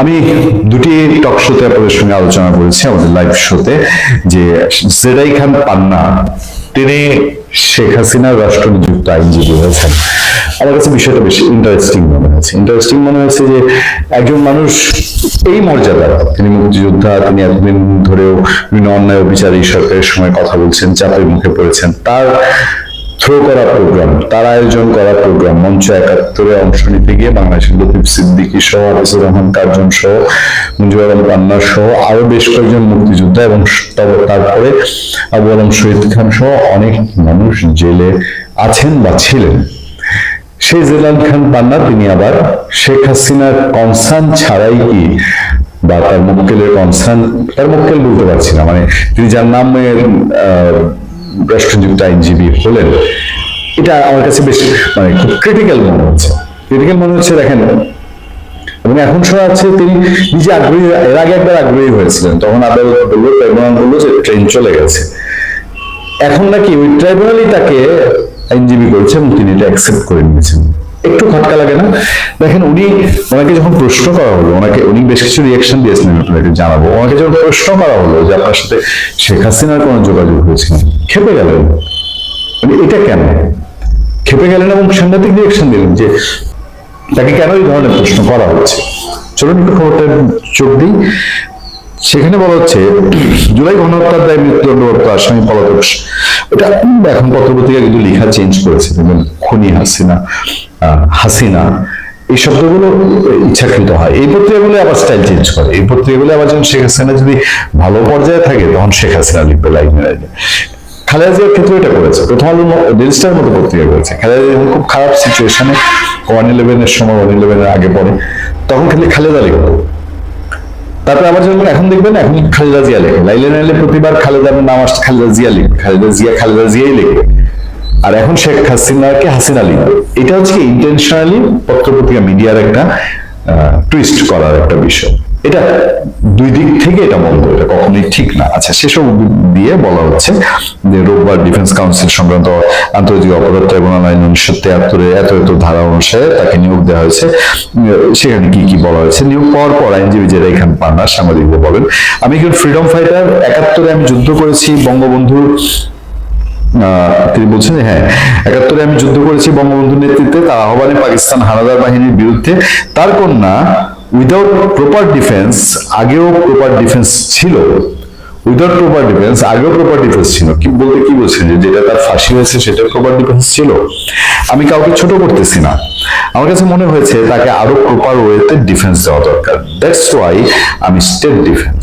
আমি দুটি টক শোতে আপনাদের সঙ্গে আলোচনা করেছি, আমাদের লাইভ শোতে যে জেরাই খান পান্না, তিনি শেখ হাসিনার রাষ্ট্র নিযুক্ত আইনজীবী হয়েছেন। আমার কাছে বিষয়টা বেশি ইন্টারেস্টিং মনে হয়েছে। ইন্টারেস্টিং মনে হয়েছে যে একজন মানুষ এই মর্যাদার তিনি মুক্তিযোদ্ধা, তিনি এতদিন ধরেও বিভিন্ন অন্যায় বিচার এই সরকারের সময় কথা বলছেন, চাপের মুখে পড়েছেন, তার থ্রো করা প্রোগ্রাম তার আয়োজন করা প্রোগ্রাম মঞ্চ একাত্তরে অংশ নিতে গিয়ে বাংলাদেশের লতিফ সিদ্দিকী সহ হাফিজুর রহমান কার্জন সহ, মুজিবুর রহমান পান্না সহ আরও বেশ কয়েকজন মুক্তিযোদ্ধা এবং তারপরে আবু আলম শহীদ খান সহ অনেক মানুষ জেলে আছেন বা ছিলেন। সেই জেলাল খান পান্না, তিনি আবার শেখ হাসিনার কনসার্ন ছাড়াই কি বা তার মুক্কেলের কনসার্ন, তার মুক্কেল বলতে পারছি না মানে তিনি যার নামে রাষ্ট্রযুক্ত আইনজীবী হলেন, এটা আমার কাছে বেশ মানে খুব ক্রিটিক্যাল মনে হচ্ছে। ক্রিটিক্যাল মনে হচ্ছে, দেখেন, এবং এখন শোনা যাচ্ছে তিনি নিজে আগ্রহী, এর আগে একবার আগ্রহী হয়েছিলেন, তখন আদালত বলল, ট্রাইব্যুনাল বলল যে ট্রেন চলে গেছে। এখন নাকি ওই ট্রাইব্যুনালই তাকে আইনজীবী করেছে এবং তিনি এটা অ্যাকসেপ্ট করে নিয়েছেন। একটু খটকা লাগে না? দেখেন উনি ওনাকে যখন প্রশ্ন করা হলো, ওনাকে উনি বেশ কিছু রিয়াকশন দিয়েছিলেন আপনাকে জানাব। ওনাকে যখন প্রশ্ন করা হলো যে আপনার সাথে শেখ হাসিনার কোনো যোগাযোগ হয়েছে না খেপে গেলেন। মানে এটা কেন? খেপে গেলেন এবং সাংঘাতিক রিয়াকশন দিলেন যে তাকে কেন এই ধরনের প্রশ্ন করা হচ্ছে? চলুন একটু খবরটা চোখ দিই। সেখানে বলা হচ্ছে, জুলাই গণহত্যার দায় মৃত্যুদণ্ডপ্রাপ্ত আসামি পলাতক ওটা এখন পত্রপত্রিকা কিন্তু লেখা চেঞ্জ করেছে খুনি হাসিনা। হাসিনা, এই শব্দগুলো ইচ্ছাকৃত হয়। এই পত্রিকাগুলো আবার স্টাইল চেঞ্জ করে। এই পত্রিকাগুলো আবার যখন শেখ হাসিনা যদি ভালো পর্যায়ে থাকে, তখন শেখ হাসিনা লিখবে লাইনে খালেদা জিয়ার ক্ষেত্রে এটা করেছে। প্রথম আলো রেজিস্টার মতো করেছে। খালেদা জিয়া খুব খারাপ সিচুয়েশনে ওয়ান ইলেভেনের সময় ওয়ান আগে পরে তখন খালি খালেদা লিখতো তারপরে আবার যখন এখন দেখবেন, এখন খালেদা জিয়া লেখে। লাইলে প্রতিবার খালেদার নাম আসছে, খালেদা জিয়া লিখবে। খালেদা জিয়া, খালেদা জিয়াই লিখবে আর এখন শেখ হাসিনাকে হাসিনা লিখবে এটা হচ্ছে ইন্টেনশনালি পত্রপত্রিকা মিডিয়ার একটা টুইস্ট করার একটা বিষয়। এটা দুই দিক থেকে এটা বন্ধ এটা কখনোই ঠিক না। আচ্ছা সেসব দিয়ে বলা হচ্ছে যে রোববার ডিফেন্স কাউন্সিল সংক্রান্ত আন্তর্জাতিক অপরাধ ট্রাইব্যুনাল আইন উনিশশো তেহাত্তরে এত এত ধারা অনুসারে তাকে নিয়োগ দেওয়া হয়েছে। সেখানে কি কি বলা হয়েছে? নিয়োগ পাওয়ার পর আইনজীবী যারা এখানে পান্না সাংবাদিকদের বলেন, আমি একজন ফ্রিডম ফাইটার একাত্তরে আমি যুদ্ধ করেছি, বঙ্গবন্ধুর তিনি বলছেন যে হ্যাঁ একাত্তরে আমি যুদ্ধ করেছি বঙ্গবন্ধুর নেতৃত্বে, তার আহ্বানে পাকিস্তান হানাদার বাহিনীর বিরুদ্ধে। তার কন্যা উইদাউট প্রপার ডিফেন্স আগেও প্রপার ডিফেন্স ছিল। উইদাউট প্রপার ডিফেন্স আগেও প্রপার ডিফেন্স ছিল। কি বলতে কি বলছেন যে, যেটা তার ফাঁসি হয়েছে, সেটার প্রপার ডিফেন্স ছিল? আমি কাউকে ছোট করতেছি না। আমার কাছে মনে হয়েছে, তাকে আরও প্রপার ওয়েতে ডিফেন্স দেওয়া দরকার। দ্যাটস ওয়াই আমি স্টেট ডিফেন্স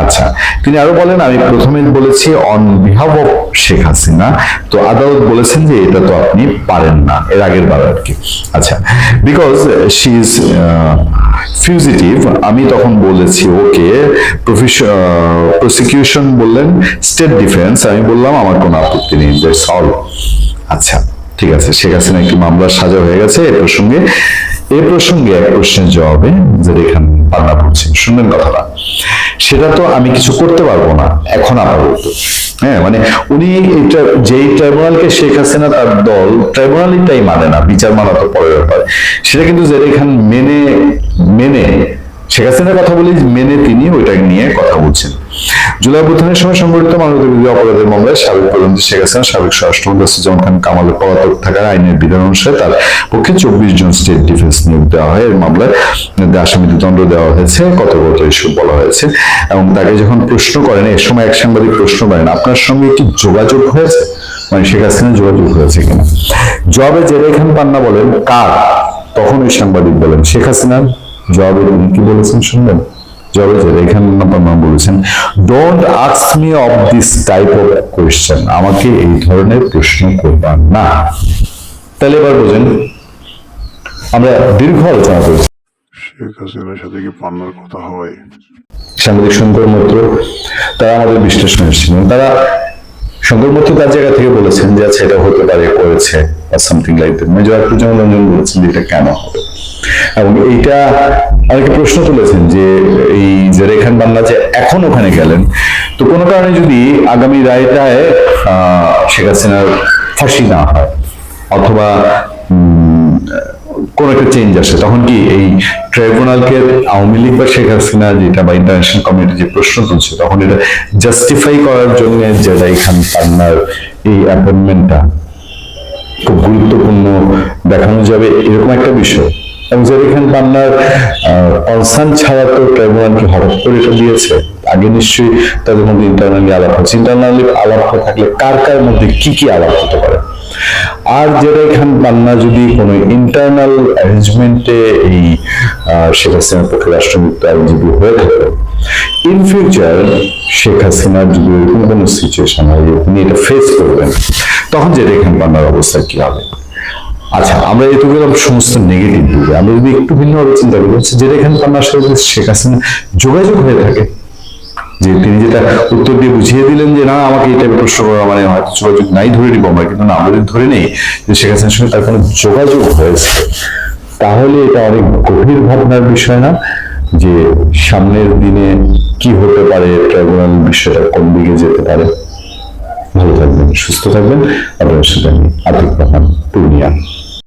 আচ্ছা তিনি আরও বলেন, আমি প্রথমে বলেছি on behalf of Sheikh Hasina. তো আদালত বলেছেন যে এটা তো আপনি পারেন না, এর আগের বার আর কি। আচ্ছা বিকজ শি ইজ ফিউজিটিভ আমি তখন বলেছি, ওকে প্রসিকিউশন বললেন স্টেট ডিফেন্স আমি বললাম, আমার কোনো আপত্তি নেই দ্যাটস অল আচ্ছা ঠিক আছে, শেখ হাসিনা একটি মামলার সাজা হয়ে গেছে, এ প্রসঙ্গে এ প্রসঙ্গে এক প্রশ্নের জবাবে যেটা এখানে পান্না বলছেন শুনবেন কথাটা। সেটা তো আমি কিছু করতে পারব না, এখন আপাতত হ্যাঁ মানে উনি যেই ট্রাইব্যুনালকে শেখ হাসিনা তার দল, ট্রাইব্যুনালটাই মানে না, বিচার মানা তো পরের ব্যাপার। সেটা কিন্তু এখানে মেনে মেনে, শেখ হাসিনার কথা বলি, মেনে তিনি ওইটা নিয়ে কথা বলছেন। জুলাই অভ্যুত্থানের সময় সংঘটিত বিরোধী অপরাধের মামলায় সাবেক প্রধানমন্ত্রী শেখ হাসিনা, সাবেক স্বরাষ্ট্রমন্ত্রী আসিফুজ্জামান খান, কামালের পলাতক থাকার আইনের বিধান অনুসারে তার পক্ষে চব্বিশ জন স্টেট ডিফেন্স নিয়োগ দেওয়া হয়। এই মামলায় আসামিদের দণ্ড দেওয়া হয়েছে কত কত ইস্যু বলা হয়েছে এবং তাকে যখন প্রশ্ন করেন, এ সময় এক সাংবাদিক প্রশ্ন করেন, আপনার সঙ্গে কি যোগাযোগ হয়েছে? মানে শেখ হাসিনা যোগাযোগ হয়েছে কিনা? জবাবে জেরে খান পান্না বলেন, কার? তখন ওই সাংবাদিক বলেন, শেখ হাসিনা জবাবে তিনি কি বলেছেন শুনবেন? জবাবে যে রেখান বলেছেন। Don't ask me of this type of question আমাকে এই ধরনের প্রশ্ন করবা না। তাহলে এবার বোঝেন আমরা দীর্ঘ আলোচনা করেছি। শেখ হাসিনার সাথে কি পান্নার কথা হয়? সাংবাদিক শঙ্কর মৈত্র তারা আমাদের বিশ্লেষণ এসেছিলেন। তারা শঙ্কর মৈত্র তার জায়গা থেকে বলেছেন যে আচ্ছা এটা হতে পারে করেছে। Something like that major Akruzzaman Ranjan বলেছেন যে এটা কেন হবে? এবং এইটা অনেকে প্রশ্ন তুলেছেন যে এই যে রেখান বাংলা যে এখন ওখানে গেলেন, তো কোনো কারণে যদি আগামী রায়টায় শেখ হাসিনার ফাঁসি না হয়, অথবা কোন একটা চেঞ্জ আসে, তখন কি এই ট্রাইব্যুনালকে আওয়ামী লীগ বা শেখ হাসিনা যেটা বা ইন্টারন্যাশনাল কমিউনিটি যে প্রশ্ন তুলছে, তখন এটা জাস্টিফাই করার জন্য জেডাই খান পান্নার এই অ্যাপয়েন্টমেন্টটা খুব গুরুত্বপূর্ণ দেখানো যাবে এরকম একটা বিষয়। এবং জেডাই খান পান্নার কনসার্ন ছাড়া তো ট্রাইব্যুনালকে হঠাৎ করে এটা দিয়েছে, আগে নিশ্চয়ই তাদের মধ্যে ইন্টারনালি আলাপ হচ্ছে ইন্টারনালি আলাপ থাকলে কার কার মধ্যে কি কি আলাপ হতে পারে? আর যেটা খান পান্না যদি কোনো ইন্টারনাল অ্যারেঞ্জমেন্টে এই শেখ হাসিনার পক্ষে রাষ্ট্রমিত্র আইনজীবী হয়ে থাকে ইন ফিউচার শেখ হাসিনার যদি এরকম কোনো সিচুয়েশন হয় তিনি এটা ফেস করবেন, তখন যেটা খান পান্নার অবস্থা কি হবে? আচ্ছা আমরা এটুকু গেলাম সমস্ত নেগেটিভ দিকে। আমরা যদি একটু ভিন্নভাবে চিন্তা করি, হচ্ছে যেটা খান পান্নার সাথে শেখ হাসিনা যোগাযোগ হয়ে থাকে উত্তর দিয়ে বুঝিয়ে দিলেন যে, না, আমাকে এই টাইপের প্রশ্ন করা মানে হয়তো যোগাযোগ নাই ধরে নিবো আমরা, কিন্তু না আমরা যদি ধরে নেই। যে শেখ হাসিনার সঙ্গে তার কোনো যোগাযোগ হয়েছে। তাহলে এটা অনেক গভীর ভাবনার বিষয় না? যে সামনের দিনে কি হতে পারে, ট্রাইব্যুনাল বিষয়টা কোন দিকে যেতে পারে? ভালো থাকবেন, সুস্থ থাকবেন। আপনার সাথে আমি আতিক রহমান, পূর্ণিয়া।